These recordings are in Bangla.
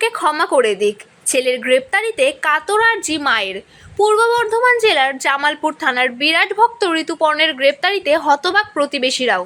পুত্রকে ক্ষমা করে দিক। ছেলের গ্রেপ্তারিতে কাতর জি মায়ের। পূর্ব বর্ধমান জেলার জামালপুর থানার বিরাট ভক্ত ঋতুপর্ণের গ্রেপ্তারিতে হতবাক প্রতিবেশীরাও।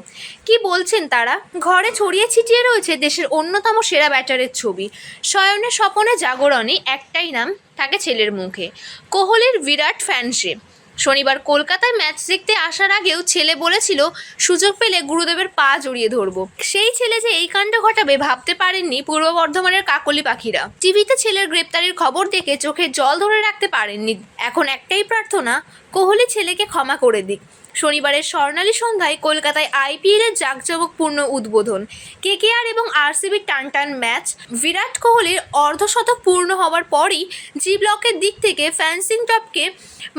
কি বলছেন তারা? ঘরে ছড়িয়ে ছিটিয়ে রয়েছে দেশের অন্যতম সেরা ব্যাটারের ছবি। শয়নে স্বপনে জাগরণে একটাই নাম থাকে ছেলের মুখে। কোহলির বিরাট ফ্যান সে শনিবার কলকাতায় ম্যাচ দেখতে আসার আগেও ছেলে বলেছিল, সুযোগ পেলে গুরুদেবের পা জড়িয়ে ধরবো। সেই ছেলে যে এই কাণ্ড ঘটাবে ভাবতে পারেননি পূর্ব বর্ধমানের কাকলি পাখিরা। টিভিতে ছেলের গ্রেপ্তারির খবর দেখে চোখে জল ধরে রাখতে পারেননি। এখন একটাই প্রার্থনা, কোহলি ছেলেকে ক্ষমা করে দিক। শনিবারের স্বর্ণালী সন্ধ্যায় কলকাতায় আইপিএলের জাঁকজমকপূর্ণ উদ্বোধন। কেকেআর এবং আরসিবির টান টান ম্যাচ। বিরাট কোহলির অর্ধশতক পূর্ণ হওয়ার পরই জি ব্লকের দিক থেকে ফ্যান্সিং টপকে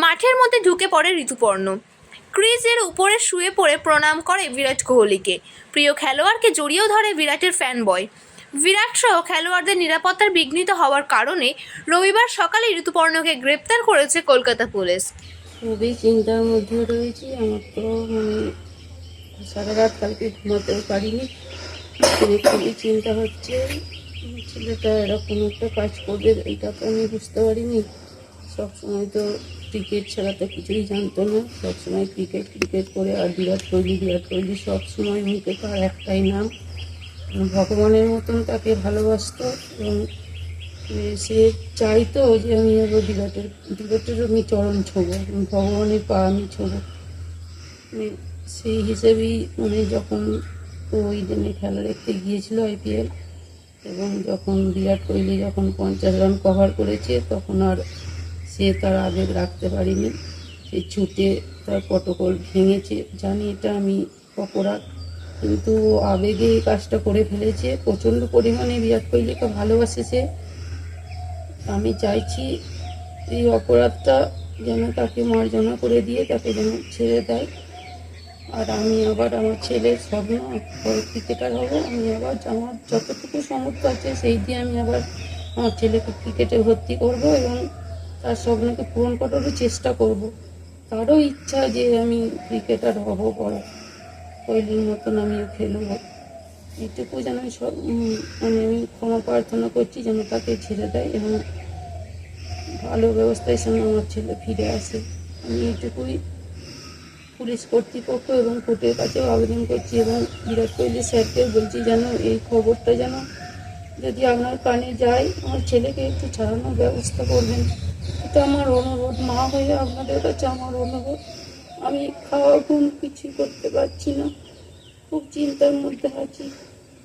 মাঠের মধ্যে ঢুকে পড়ে ঋতুপর্ণ। ক্রিজের উপরে শুয়ে পড়ে প্রণাম করে বিরাট কোহলিকে। প্রিয় খেলোয়াড়কে জড়িয়েও ধরে বিরাটের ফ্যান বয় বিরাট সহ খেলোয়াড়দের নিরাপত্তার বিঘ্নিত হওয়ার কারণে রবিবার সকালে ঋতুপর্ণকে গ্রেপ্তার করেছে কলকাতা পুলিশ। খুবই চিন্তার মধ্যে রয়েছি। আমার তো সারা রাত কালকে ঘুমাতেও পারিনি। খুবই চিন্তা হচ্ছে। ছেলেটা এরকম একটা কাজ করবে, এটা তো আমি বুঝতে পারিনি। সবসময় তো ক্রিকেট ছাড়া তো কিছুই জানতো না। সবসময় ক্রিকেট ক্রিকেট করে আর বিরাট কোহলি বিরাট কোহলি সবসময় মুখে তার একটাই নাম। ভগবানের মতন তাকে ভালোবাসত। এবং সে চাইতো যে আমি আবার বিরাটের বিরাটের আমি চরণ ছোবো ভগবানের পা আমি ছোবো। মানে সেই হিসেবেই মানে যখন ওই দিনে খেলা দেখতে গিয়েছিল আইপিএল এবং যখন বিরাট কোহলি যখন পঞ্চাশ রান কভার করেছে, তখন আর সে তার আবেগ রাখতে পারেনি। সে ছুটে তার প্রটোকল ভেঙেছে। জানি এটা আমি অপরাধ, কিন্তু আবেগে এই কাজটা করে ফেলেছে। প্রচণ্ড পরিমাণে বিরাট কোহলিকে ভালোবাসে সে। আমি চাইছি এই অপরাধটা যেন তাকে মার্জনা করে দিয়ে তাকে যেন ছেড়ে দেয়। আর আমি আবার আমার ছেলের স্বপ্ন ক্রিকেটার হব। আমি আবার আমার যতটুকু সামর্থ্য আছে সেই দিয়ে আমি আবার আমার ছেলেকে ক্রিকেটে ভর্তি করব এবং তার স্বপ্নকে পূরণ করারও চেষ্টা করব। তারও ইচ্ছা যে আমি ক্রিকেটার হব বড়। কোহলির মতন আমিও খেলব। এইটুকু যেন সব মানে আমি ক্ষমা প্রার্থনা করছি যেন তাকে ছেড়ে দেয় এবং ভালো ব্যবস্থায় সঙ্গে আমার ছেলে ফিরে আসে। আমি এইটুকুই পুলিশ কর্তৃপক্ষ এবং কোর্টের কাছেও আবেদন করছি এবং বিরাট কোহলি স্যারকেও বলছি যেন এই খবরটা যেন যদি আপনার কানে যায়, আমার ছেলেকে একটু ছাড়ানোর ব্যবস্থা করবেন। এটা আমার অনুরোধ, মা হয়ে আপনাদের কাছে আমার অনুরোধ। আমি খাওয়া ঘুম কিছুই করতে পারছি না। খুব চিন্তার মধ্যে আছি।